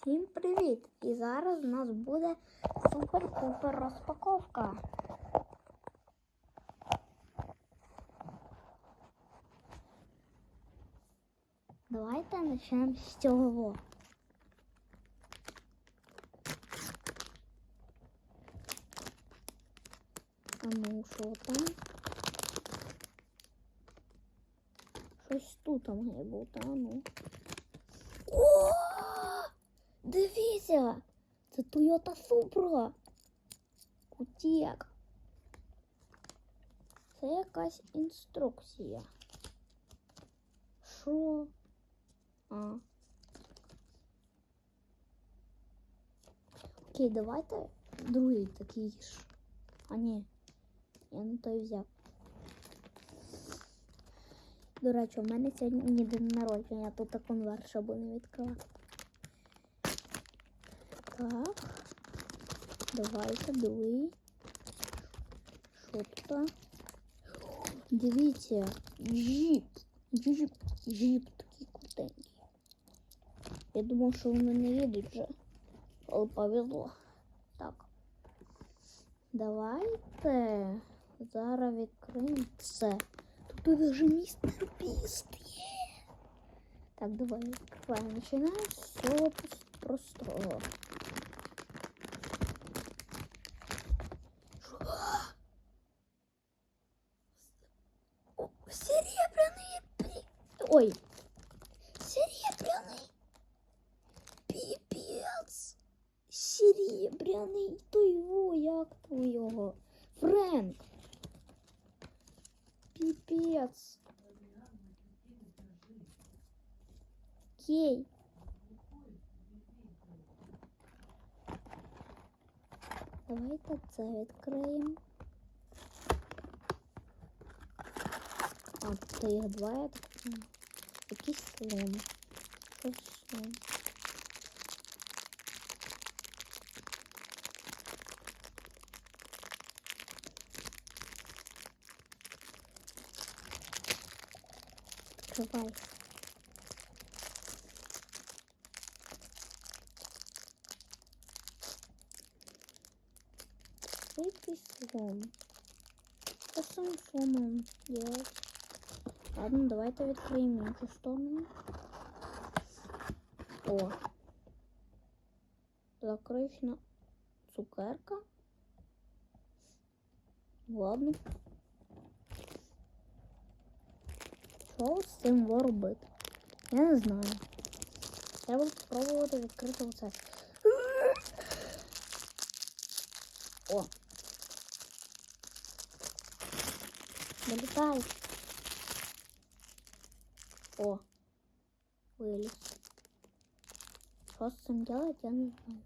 Всім привіт! І зараз у нас буде супер-пупер розпаковка. Давайте почнемо з цього. А ну, що там? Щось тут має бути, а ну. Дивіться! Це Toyota Supra. Кутєк. Це якась інструкція. Що? А. Окей, давайте другий такий ж. А ні. Я не той взяв. До речі, у мене сьогодні день народження, тут конверт, щоб не відкривати. Так. Давайте другий. Що тут? Дивіться, джіп. Джіп, джіп такий крутенький. Я думав, що вони не їдуть вже. Але повезло. Так. Давайте зараз відкриємо це. Тут даже містер Біст є. Так, давай відкриваємо. Починаємо з цього Ой. Серебряный. Пипец. Серебряний. То його, як то його? Френк. Пипец. Окей. Давайте це відкриємо. А, тут їх два, я так понимаю. Якийсь слон. Щось слон. Открывай. Якийсь слон. З цим слоном делать? Ладно, давайте відкриємо іншу сторону. О. Закрична цукерка. Ладно. Що з цим робити? Я не знаю. Я буду спробувати відкрити оце. О. Долітай. О. Вылез. Что с этим делать, я не знаю.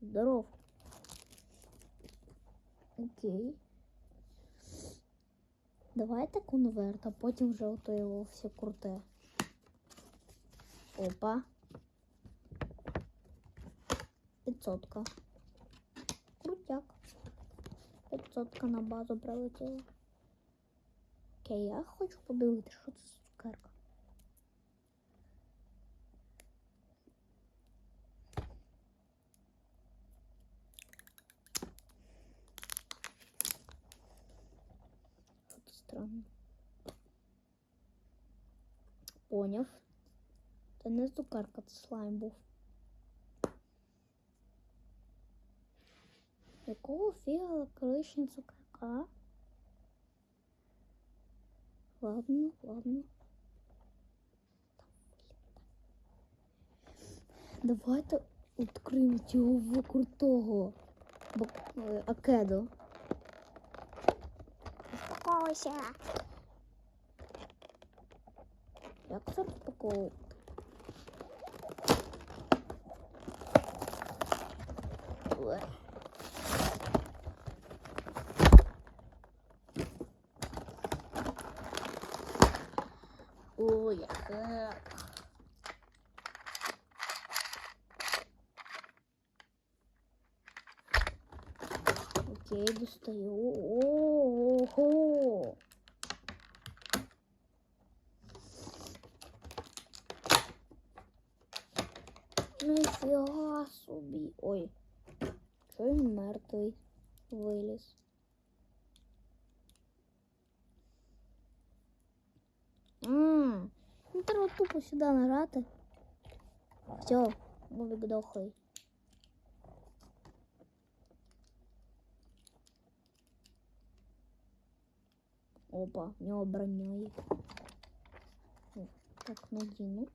Здоров. Окей. Давайте конверт, а потім вже ото його все круте. Опа. Пятьсотка. Крутяк. Пятьсотка на базу прилетіла. Окей, я хочу подивитися, що це Це цукерка, це слайм був. Якого фіга колишня цукерка? Ладно, ладно. Давайте відкриємо цього крутого е, Акедо. Успокойся. Як це розпаковувати? Ой. Ой, як. Окей, достаю. Ого. Нифіга собі. Ой. Чого він мертвий виліз? Ммм. Ну треба тупо сюди нажати. Все, мужик дохлий. Опа, в нього броня є. О, Так, надіну.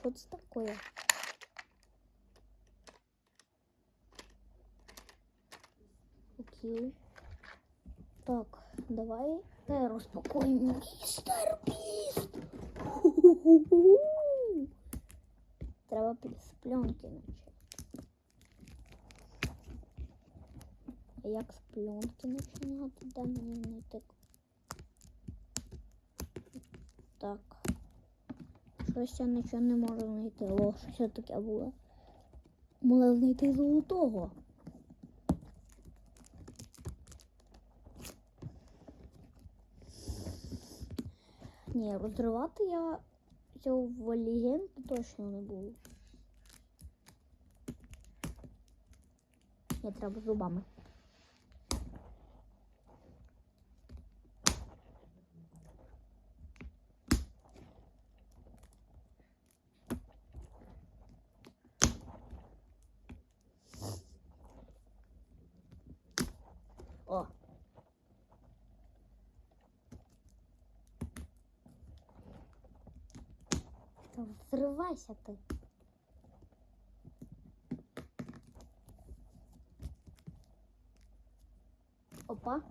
Що це таке? Окей. Так, давай та розпакуємо містер Біст. Ху-ху-ху-ху. Треба пл- з пленки начати. А як з пленки починати? Де мені знайти? Так. Щось Я нічого не можу знайти. О, що таке було? Могла знайти золотого. Ні, розривати я цього легенду точно не буду. Ні, треба зубами. О. Та взривайся ти. Опа.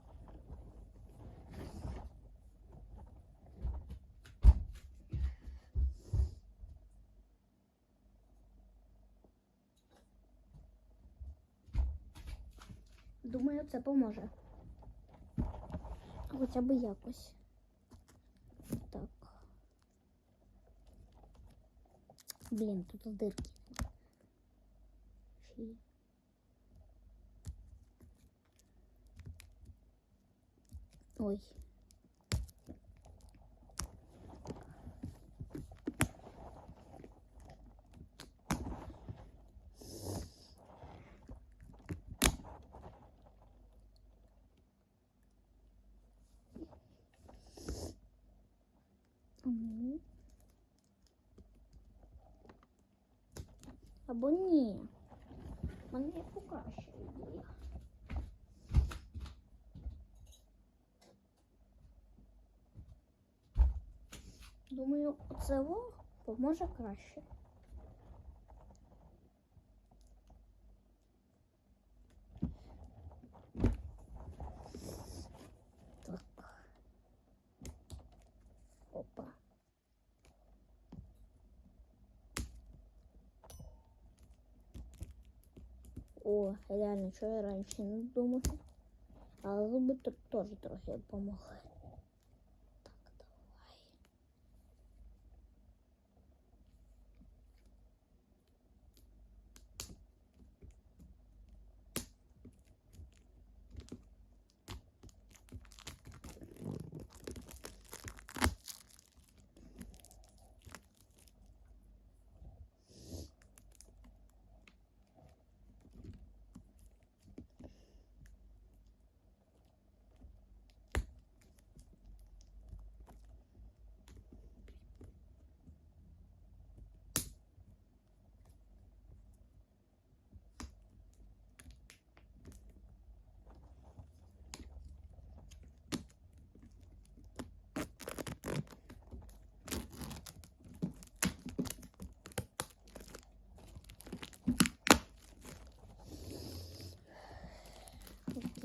Думаю, це поможе. Хоча б якось. Блін, тут дирки. Ще є. Ой. або ні. мене Мені покраще ідея. Думаю, оце во поможе краще. Реально, що я раніше не думав. Але зуби тут теж трохи допомогли. Так, давай.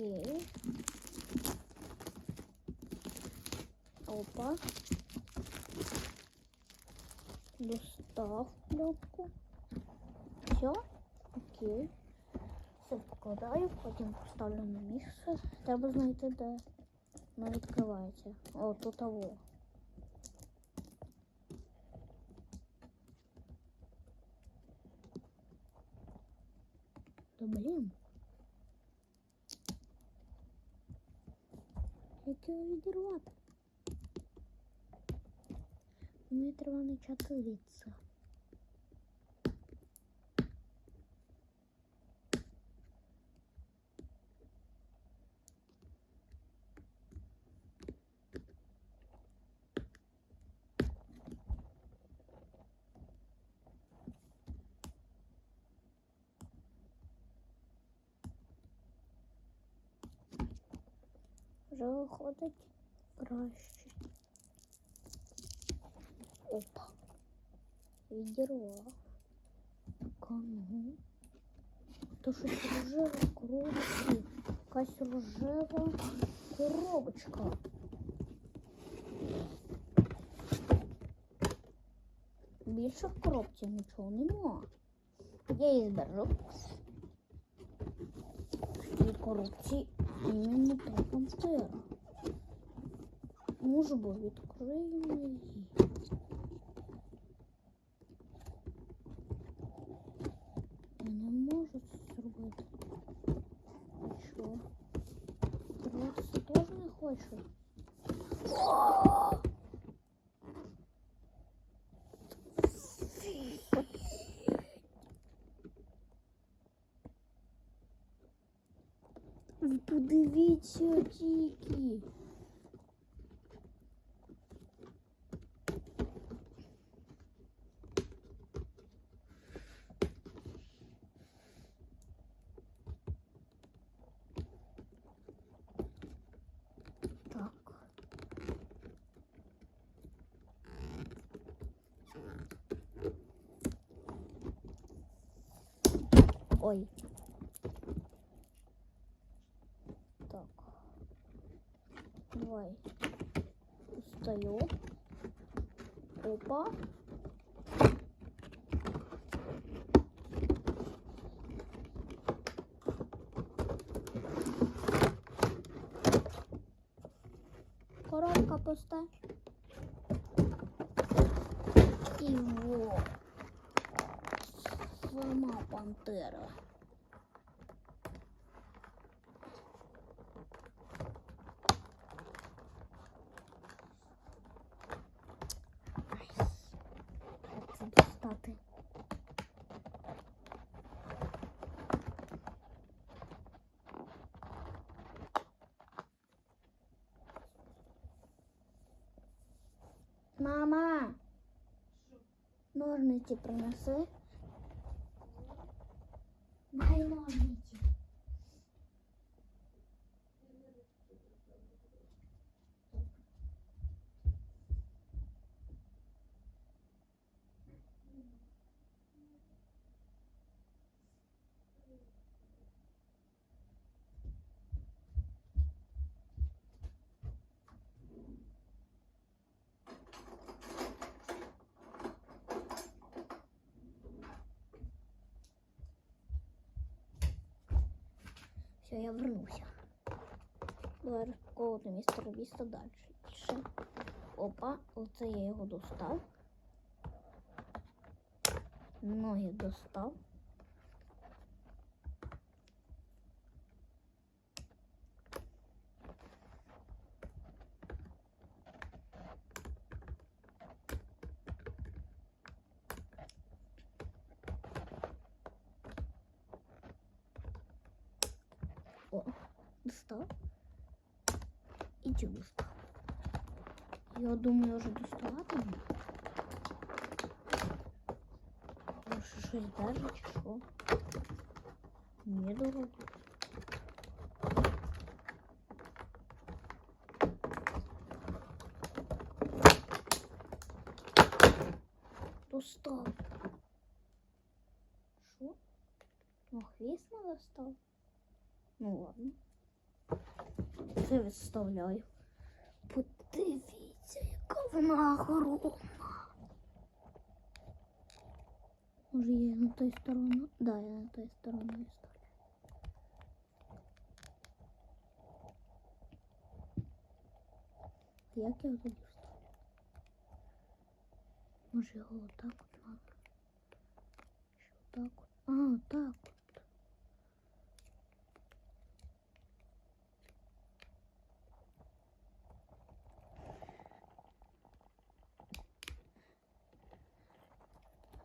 Окей. Опа. Достав пленку. Все, окей. Все покладаю, потім поставлю на місце. Треба знайти, де вона відкривається. О, тут того. Та блін. Як його відірвати? Мені треба почати звідси. Вже виходить краще. Опа. Відірвав. Кану. То щось рожева коробочка. Якась рожева коробочка. Більше в коробці нічого нема. Я її зберу. І коробці іменно та пантера. Може бо відкриємо її. Я не можу це зробити. Що? Триватися теж не хочу. Ой. Так. Давай. Устаю. Опа. Коробка пуста. И вот. Сама пантера. Достати? Мама! Ножниці принеси. Все, я вернуся. Давай розпаковувати містер Біста далі. Опа, оце я його достав. Ноги достав. О, достав. І цю достав. Я думаю, вже доставатиму. Може щось даже чи що? Ні, дорого. Ну, хвіст не достав. Ну ладно. Це відставляю. Подивіться, яка вона огромна. Може я на той сторону? Да, я на той сторону ставлю. Як я тоді вставлю? Може його отак от надо? Що так от? А, отак от.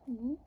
Ну,